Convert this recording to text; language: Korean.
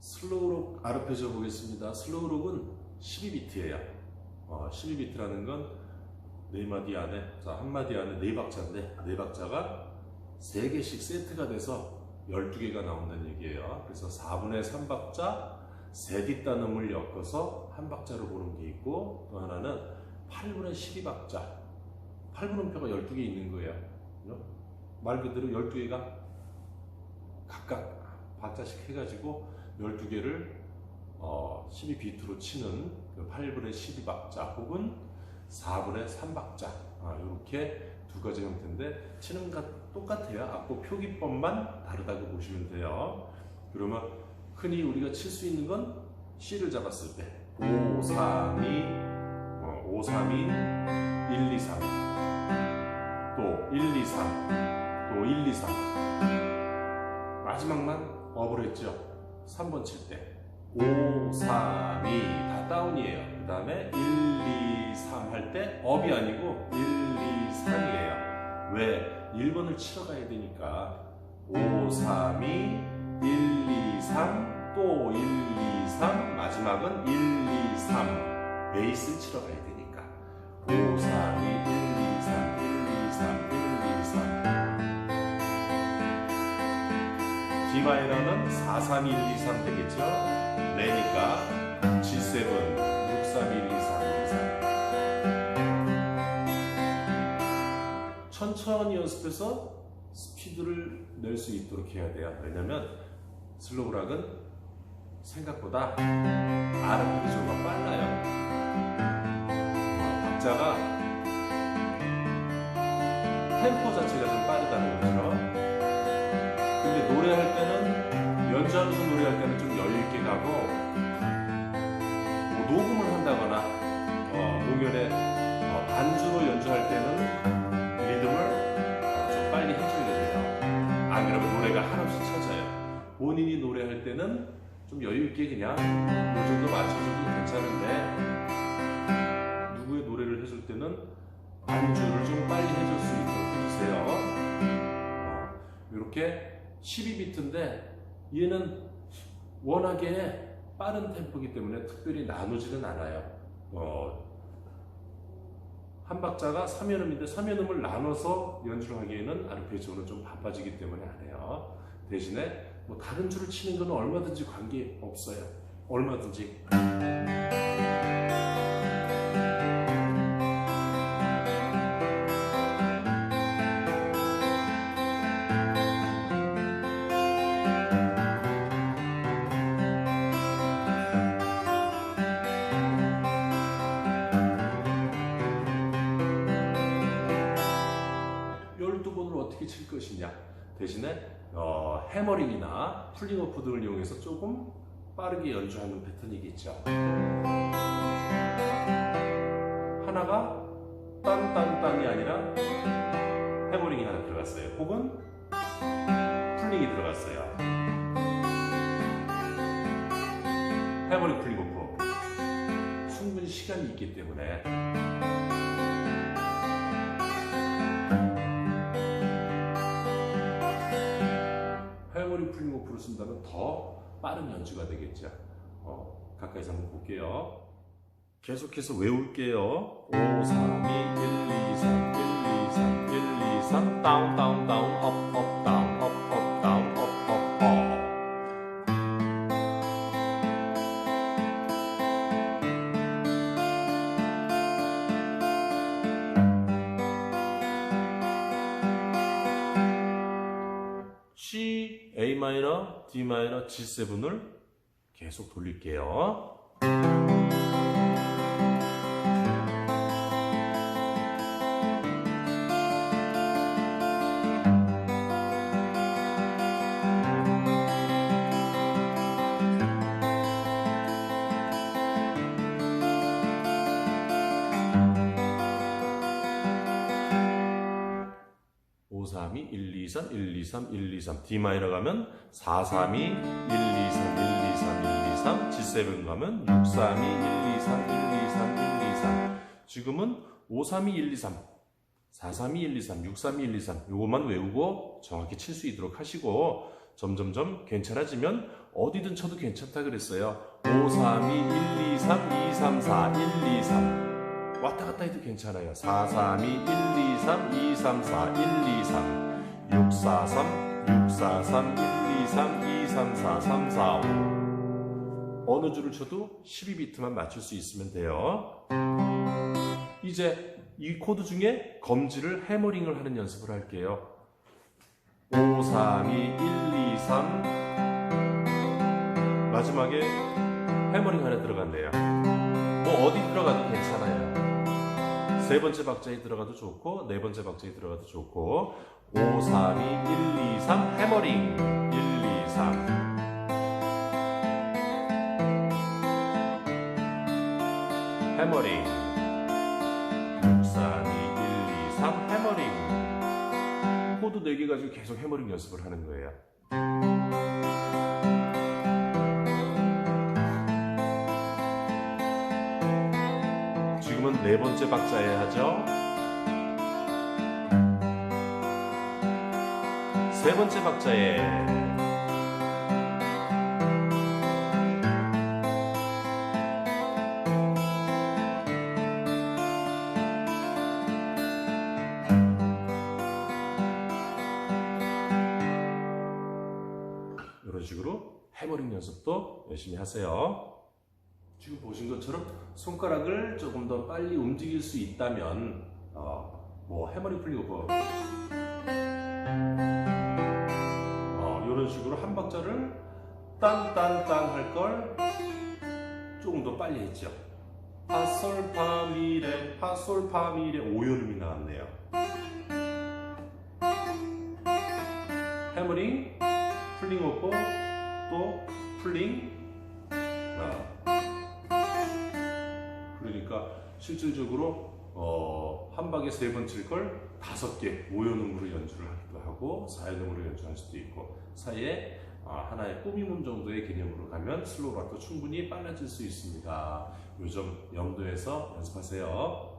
슬로우록 아르페지오 보겠습니다. 슬로우록은 12비트예요. 어, 12비트라는 건 네 마디 안에 자, 한 마디 안에 네 박자인데 네 박자가 세 개씩 세트가 돼서 12개가 나온다는 얘기예요. 그래서 4분의 3박자 세 뒷단음을 엮어서 한 박자로 보는 게 있고 또 하나는 8분의 12박자 8분음표가 12개 있는 거예요. 말 그대로 12개가 각각 박자씩 해가지고 12개를 어, 12비트로 치는 그 8분의 12박자 혹은 4분의 3박자 아, 이렇게 두 가지 형태인데 치는 것 똑같아요. 악보 표기법만 다르다고 보시면 돼요. 그러면 흔히 우리가 칠 수 있는 건 C를 잡았을 때 5, 3, 2, 어, 5, 3, 2, 1, 2, 3, 또 1, 2, 3, 또 1, 2, 3. 마지막만 업을 했죠. 3번 칠 때. 5, 3, 2, 다 다운이에요. 그 다음에 1, 2, 3 할 때 업이 아니고 1, 2, 3이에요. 왜? 1번을 치러 가야 되니까 5, 3, 2, 1, 2, 3, 또 1, 2, 3, 마지막은 1, 2, 3. 베이스 치러 가야 되니까 5, 3, 2, 3. D 마이너는 4, 3, 1, 2, 3 되겠죠? 레니까 G7, 6, 3, 1, 2, 3, 1, 2, 3. 천천히 연습해서 스피드를 낼 수 있도록 해야 돼요. 왜냐면 슬로우락은 생각보다 아르페지오가 빨라요. 어, 박자가 템포 자체가 좀 빠르다는 거죠. 근데 노래 가고 뭐 녹음을 한다거나 어, 공연에 어, 반주로 연주할 때는 리듬을 어, 좀 빨리 해줘야 돼요. 안 그러면 노래가 한없이 쳐져요. 본인이 노래할 때는 좀 여유 있게 그냥 이 정도 맞춰줘도 괜찮은데 누구의 노래를 해줄 때는 반주를 좀 빨리 해줄 수 있도록 해주세요. 이렇게 12비트인데 얘는 워낙에 빠른 템포이기 때문에 특별히 나누지는 않아요. 어, 한 박자가 3연음인데 3연음을 나눠서 연주를 하기에는 아르페지오는 좀 바빠지기 때문에 안 해요. 대신에 뭐 다른 줄을 치는 거는 얼마든지 관계 없어요. 얼마든지. 대신에 어, 해머링이나 풀링오프 등을 이용해서 조금 빠르게 연주하는 패턴이겠죠. 하나가 딴딴딴이 아니라 해머링이 하나 들어갔어요. 혹은 풀링이 들어갔어요. 해머링 풀링오프. 충분히 시간이 있기 때문에 이머리 풀링오프를 쓴다면 더 빠른 연주가 되겠죠. 어, 가까이서 한번 볼게요. 계속해서 외울게요. 5, 3, 2, 1, 2, 3, 1, 2, 3, 1, 2, 3, 다운, 다운, 다운, 업, 업, 다운, C, A 마이너, D 마이너, G7을 계속 돌릴게요. 1, 2, 3, 1, 2, 3, 1, 2, 3. D 마이너 가면 4, 3, 2, 1, 2, 3, 1, 2, 3, 1, 2, 3. G7 가면 6, 3, 2, 1, 2, 3, 1, 2, 3, 1, 2, 3. 지금은 5, 3, 2, 1, 2, 3. 4, 3, 2, 1, 2, 3, 6, 3, 2, 1, 2, 3. 요것만 외우고 정확히 칠 수 있도록 하시고 점점점 괜찮아지면 어디든 쳐도 괜찮다 그랬어요. 5, 3, 2, 1, 2, 3, 2, 3, 4, 1, 2, 3. 왔다 갔다 해도 괜찮아요. 4, 3, 2, 1, 2, 3, 2, 3, 4, 1, 2, 3. 6, 4, 3, 6, 4, 3, 1, 2, 3, 2, 3, 4, 3, 4, 5. 어느 줄을 쳐도 12비트만 맞출 수 있으면 돼요. 이제 이 코드 중에 검지를 해머링을 하는 연습을 할게요. 5, 3, 2, 1, 2, 3 마지막에 해머링 하나 들어간대요. 뭐 어디 들어가도 괜찮아요. 세 번째 박자에 들어가도 좋고 네 번째 박자에 들어가도 좋고 5, 3, 2, 1, 2, 3 해머링 1, 2, 3 해머링 6, 3, 2, 1, 2, 3 해머링 코드 4개 가지고 계속 해머링 연습을 하는 거예요. 지금은 네 번째 박자에 하죠. 세 번째 박자에 이런 식으로 해머링 연습도 열심히 하세요. 지금 보신 것처럼 손가락을 조금 더 빨리 움직일 수 있다면 어, 뭐 해머링 풀리고 뭐 박자를 딴딴딴 할 걸 조금 더 빨리 했죠. 파솔 파미레 파솔 파미레 오요름이 나왔네요. 해머링 풀링 오고 또 풀링 아. 그러니까 실질적으로 어, 한 박에 세 번 칠 걸 다섯 개 5연음으로 연주를 하기도 하고 4연음으로 연주할 수도 있고 사이에 아, 하나의 꾸미문 정도의 개념으로 가면 슬로우바도 충분히 빨라질 수 있습니다. 요점 염두에서 연습하세요.